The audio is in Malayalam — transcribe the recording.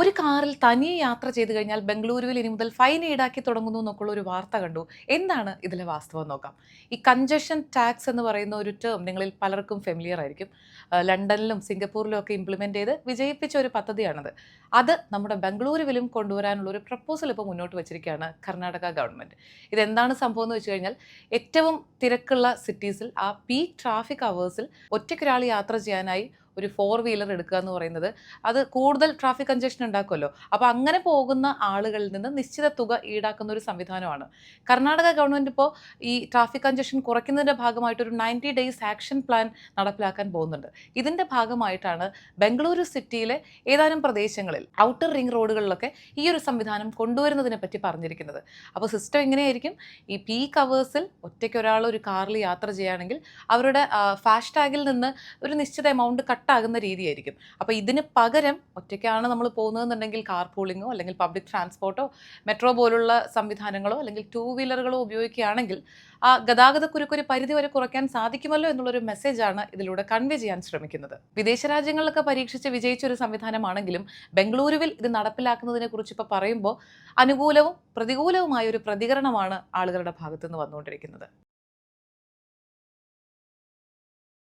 ഒരു കാറിൽ തനിയെ യാത്ര ചെയ്തു കഴിഞ്ഞാൽ ബംഗളൂരുവിൽ ഇനി മുതൽ ഫൈൻ ഈടാക്കി തുടങ്ങുന്നു എന്നൊക്കെയുള്ള ഒരു വാർത്ത കണ്ടു. എന്താണ് ഇതിലെ വാസ്തവം നോക്കാം. ഈ കഞ്ചഷൻ ടാക്സ് എന്ന് പറയുന്ന ഒരു ടേം നിങ്ങളിൽ പലർക്കും ഫെമിലിയർ ആയിരിക്കും. ലണ്ടനിലും സിംഗപ്പൂരിലും ഒക്കെ ഇംപ്ലിമെന്റ് ചെയ്ത് വിജയിപ്പിച്ച ഒരു പദ്ധതിയാണത്. അത് നമ്മുടെ ബംഗളൂരുവിലും കൊണ്ടുവരാനുള്ള ഒരു പ്രപ്പോസൽ ഇപ്പോൾ മുന്നോട്ട് വെച്ചിരിക്കുകയാണ് കർണാടക ഗവൺമെന്റ് ഇതെന്താണ് സംഭവം എന്ന് വെച്ച് കഴിഞ്ഞാൽ ഏറ്റവും തിരക്കുള്ള സിറ്റീസിൽ ആ പീക്ക് ട്രാഫിക് അവേഴ്സിൽ ഒറ്റയ്ക്കൊരാൾ യാത്ര ചെയ്യാനായി ഒരു ഫോർ വീലർ എടുക്കുക എന്ന് പറയുന്നത് അത് കൂടുതൽ ട്രാഫിക് കൺജക്ഷൻ ഉണ്ടാക്കുമല്ലോ. അപ്പോൾ അങ്ങനെ പോകുന്ന ആളുകളിൽ നിന്ന് നിശ്ചിത തുക ഈടാക്കുന്ന ഒരു സംവിധാനമാണ്. കർണാടക ഗവൺമെന്റ് ഇപ്പോൾ ഈ ട്രാഫിക് കൺജക്ഷൻ കുറയ്ക്കുന്നതിന്റെ ഭാഗമായിട്ട് ഒരു നയന്റി ഡേയ്സ് ആക്ഷൻ പ്ലാൻ നടപ്പിലാക്കാൻ പോകുന്നുണ്ട്. ഇതിന്റെ ഭാഗമായിട്ടാണ് ബംഗളൂരു സിറ്റിയിലെ ഏതാനും പ്രദേശങ്ങളിൽ ഔട്ടർ റിംഗ് റോഡുകളിലൊക്കെ ഈ ഒരു സംവിധാനം കൊണ്ടുവരുന്നതിനെ പറ്റി പറഞ്ഞിരിക്കുന്നത്. അപ്പോൾ സിസ്റ്റം എങ്ങനെയായിരിക്കും? ഈ പീക്ക് കവേഴ്സിൽ ഒറ്റയ്ക്ക് ഒരാൾ ഒരു കാറിൽ യാത്ര ചെയ്യുകയാണെങ്കിൽ അവരുടെ ഫാസ്റ്റാഗിൽ നിന്ന് ഒരു നിശ്ചിത എമൗണ്ട് കട്ടാകുന്ന രീതിയായിരിക്കും. അപ്പോൾ ഇതിന് പകരം ഒറ്റയ്ക്കാണ് നമ്മൾ പോകുന്നതെന്നുണ്ടെങ്കിൽ കാർ പൂളിങ്ങോ അല്ലെങ്കിൽ പബ്ലിക് ട്രാൻസ്പോർട്ടോ മെട്രോ പോലുള്ള സംവിധാനങ്ങളോ അല്ലെങ്കിൽ ടൂ വീലറുകളോ ഉപയോഗിക്കുകയാണെങ്കിൽ ആ ഗതാഗത കുരുക്കൊരു പരിധി വരെ കുറയ്ക്കാൻ സാധിക്കുമല്ലോ എന്നുള്ളൊരു മെസ്സേജാണ് ഇതിലൂടെ കൺവേ ചെയ്യാൻ ശ്രമിക്കുന്നത്. വിദേശ രാജ്യങ്ങളിലൊക്കെ പരീക്ഷിച്ച് വിജയിച്ചൊരു സംവിധാനമാണെങ്കിലും ബംഗളൂരുവിൽ ഇത് നടപ്പിലാക്കുന്നതിനെ കുറിച്ച് ഇപ്പോൾ പറയുമ്പോൾ അനുകൂലവും പ്രതികൂലവുമായ ഒരു പ്രതികരണമാണ് ആളുകളുടെ ഭാഗത്തുനിന്ന് വന്നുകൊണ്ടിരിക്കുന്നത്.